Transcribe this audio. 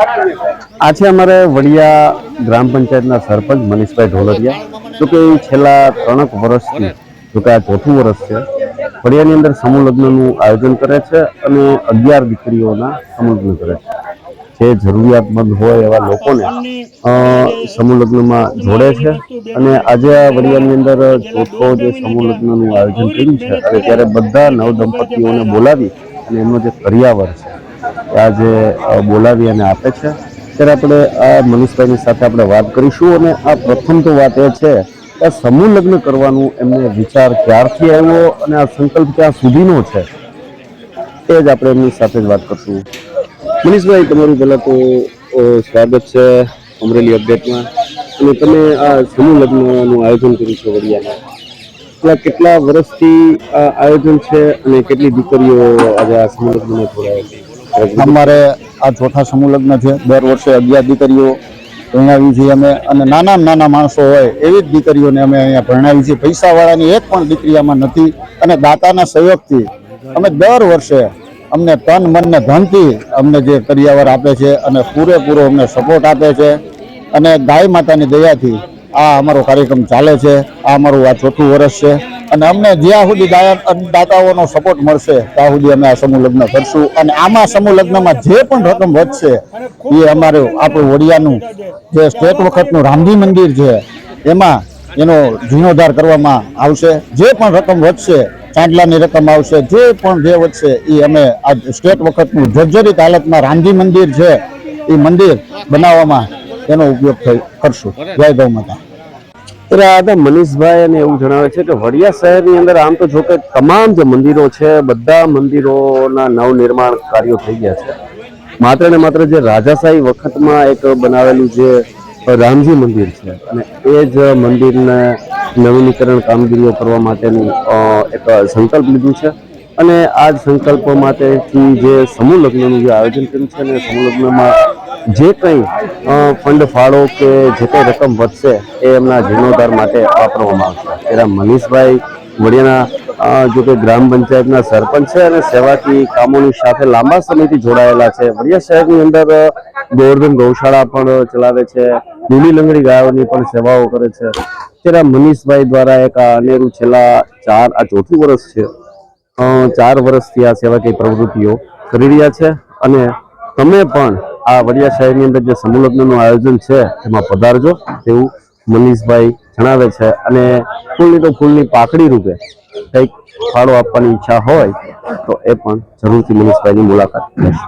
આ છે અમારે વડિયા ગ્રામ પંચાયતના સરપંચ મનીષભાઈ ઢોલરિયા, જો કે છેલ્લા ત્રણક વર્ષથી, જો કે આ ચોથું વર્ષ છે, વડિયાની અંદર સમૂહ લગ્નનું આયોજન કરે છે અને અગિયાર દીકરીઓના સમૂહ લગ્ન કરે છે. જે જરૂરિયાતમંદ હોય એવા લોકોને સમૂહ લગ્નમાં જોડે છે અને આજે આ વડિયાની અંદર ચોથો જે સમૂહ લગ્નનું આયોજન કર્યું છે, અને ત્યારે બધા નવ દંપતીઓને બોલાવી અને એમનો જે કરિયાવર છે આજે બોલાવી અને આપે છે. ત્યારે આપણે આ મનીષભાઈની સાથે આપણે વાત કરીશું અને આ પ્રથમ તો વાત એ છે કે સમૂહ લગ્ન કરવાનું એમને વિચાર ક્યારથી આવ્યો અને આ સંકલ્પ ક્યાં સુધીનો છે, એ જ આપણે એમની સાથે જ વાત કરશું. મનીષભાઈ, તમારું પહેલાં તો સ્વાગત છે અમરેલી અપડેટમાં. અને તમે આ સમૂહ લગ્નનું આયોજન કર્યું છે વડિયામાં એટલા કેટલા વર્ષથી આ આયોજન છે અને કેટલી દીકરીઓ આજે આ સમૂહ લગ્નમાં જોડાય અમારે આ ચોથા સમૂહ લગ્ન છે. દર વર્ષે અગિયાર દીકરીઓ ભણાવી છીએ અમે અને નાના નાના માણસો હોય એવી જ દીકરીઓને અમે અહીંયા ભણાવી છીએ પૈસાવાળાની એક પણ દીકરી આમાં નથી અને દાતાના સહયોગથી અમે દર વર્ષે અમને તન, મન ને ધનથી અમને જે કરિયાવર આપે છે અને પૂરેપૂરો અમને સપોર્ટ આપે છે અને ગાય માતાની દયાથી આ અમારો કાર્યક્રમ ચાલે છે. આ અમારું આ ચોથું વર્ષ છે. અને અમને જ્યાં સુધી દાતાઓનો સપોર્ટ મળશે, ત્યાં સુધી અમે આ સમૂહ લગ્ન કરશું. અને આમાં સમૂહ લગ્નમાં જે પણ રકમ વધશે, એ અમારું, આપણું વડિયાનું, જે સ્ટેટ વખતનું રામજી મંદિર છે, એમાં એનો જીર્ણોદ્ધાર કરવામાં આવશે. જે પણ રકમ વધશે, ચાંદલાની રકમ આવશે, જે પણ જે વધશે, એ અમે આ સ્ટેટ વખતનું જર્જરિત હાલતમાં રામજી મંદિર છે, એ મંદિર બનાવવામાં એનો ઉપયોગ કરશું. જય ગૌ માતા. આદા મનીષભાઈ અને એવું જણાવે છે કે વડિયા શહેરની અંદર આમ તો જો કે તમામ જે મંદિરો છે, બધા મંદિરોના નવનિર્માણ કાર્યો થઈ ગયા છે. માત્ર ને માત્ર જે રાજાશાહી વખતમાં એક બનાવેલું જે રામજી મંદિર છે અને એ જ મંદિરને નવીનીકરણ કામગીરીઓ કરવા માટેનું એક સંકલ્પ લીધું છે. અને આ જ સંકલ્પ માટેથી જે સમૂહ લગ્નનું જે આયોજન કર્યું છે અને સમૂહ લગ્નમાં જે કંઈ ફંડ ફાળો કે જે કંઈ રકમ વધશે એ એમના જીર્ણોદ્ધાર માટે વાપરવામાં આવશે. ત્યારે મનીષભાઈ વડિયાના જો કે ગ્રામ પંચાયતના સરપંચ છે અને સેવાકી કામોની સાથે લાંબા સમયથી જોડાયેલા છે. વડિયા શહેરની અંદર ગોવર્ધન ગૌશાળા પણ ચલાવે છે. લીલી લંગડી ગાયોની પણ સેવાઓ કરે છે. ત્યારે મનીષભાઈ દ્વારા એક આ અનેરું છેલ્લા ચાર, આ ચોથું વર્ષ છે. ચાર વર્ષથી આ સેવાકીય પ્રવૃત્તિઓ કરી રહ્યા છે અને તમે પણ આ વડિયા શહેરની અંદર જે સમૂહ લગ્નનું આયોજન છે એમાં પધારજો. તેવું મનીષભાઈ જણાવે છે અને ફૂલની તો ફૂલની પાકડી રૂપે કંઈક ફાળો આપવાની ઈચ્છા હોય, તો એ પણ જરૂરથી મનીષભાઈની મુલાકાત લેશે.